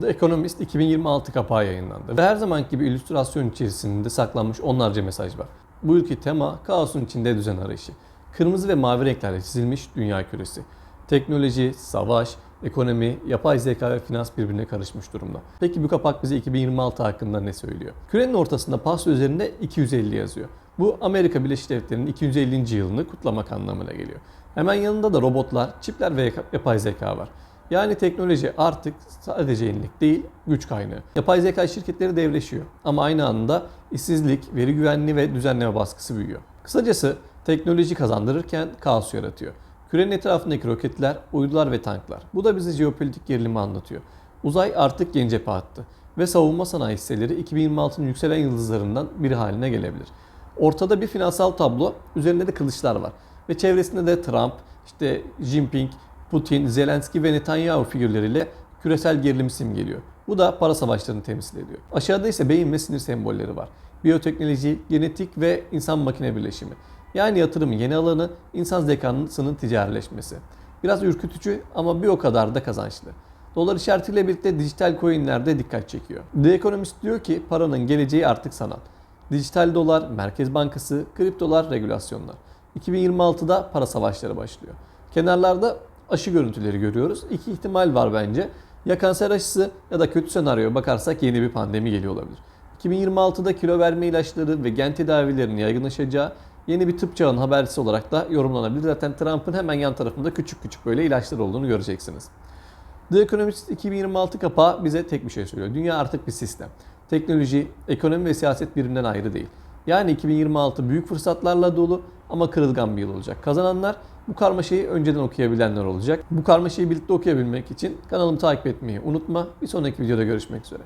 The Economist 2026 kapağı yayınlandı ve her zamanki gibi illüstrasyon içerisinde saklanmış onlarca mesaj var. Bu ülke tema kaosun içinde düzen arayışı. Kırmızı ve mavi renklerle çizilmiş dünya küresi. Teknoloji, savaş, ekonomi, yapay zeka ve finans birbirine karışmış durumda. Peki bu kapak bize 2026 hakkında ne söylüyor? Kürenin ortasında pasta üzerinde 250 yazıyor. Bu Amerika Birleşik Devletleri'nin 250. yılını kutlamak anlamına geliyor. Hemen yanında da robotlar, çipler ve yapay zeka var. Yani teknoloji artık sadece yenilik değil, güç kaynağı. Yapay zeka şirketleri devleşiyor ama aynı anda işsizlik, veri güvenliği ve düzenleme baskısı büyüyor. Kısacası teknoloji kazandırırken kaos yaratıyor. Kürenin etrafındaki roketler, uydular ve tanklar. Bu da bize jeopolitik gerilimi anlatıyor. Uzay artık yeni cephe attı ve savunma sanayi hisseleri 2026'nın yükselen yıldızlarından biri haline gelebilir. Ortada bir finansal tablo, üzerinde de kılıçlar var. Ve çevresinde de Trump, işte Jinping, Putin, Zelenski ve Netanyahu figürleriyle küresel gerilim simgeliyor. Bu da para savaşlarını temsil ediyor. Aşağıda ise beyin ve sinir sembolleri var. Biyoteknoloji, genetik ve insan makine birleşimi. Yani yatırımın yeni alanı insan zekasının ticarileşmesi. Biraz ürkütücü ama bir o kadar da kazançlı. Dolar işaretiyle birlikte dijital coinlerde dikkat çekiyor. The Economist diyor ki paranın geleceği artık sanal. Dijital dolar, merkez bankası, kriptolar, regülasyonlar. 2026'da para savaşları başlıyor. Kenarlarda aşı görüntüleri görüyoruz. İki ihtimal var bence. Ya kanser aşısı ya da kötü senaryoya bakarsak yeni bir pandemi geliyor olabilir. 2026'da kilo verme ilaçları ve gen tedavilerinin yaygınlaşacağı yeni bir tıp çağının habercisi olarak da yorumlanabilir. Zaten Trump'ın hemen yan tarafında küçük küçük böyle ilaçlar olduğunu göreceksiniz. The Economist 2026 kapağı bize tek bir şey söylüyor. Dünya artık bir sistem. Teknoloji, ekonomi ve siyaset birbirinden ayrı değil. Yani 2026 büyük fırsatlarla dolu ama kırılgan bir yıl olacak. Kazananlar bu karmaşayı önceden okuyabilenler olacak. Bu karmaşayı birlikte okuyabilmek için kanalımı takip etmeyi unutma. Bir sonraki videoda görüşmek üzere.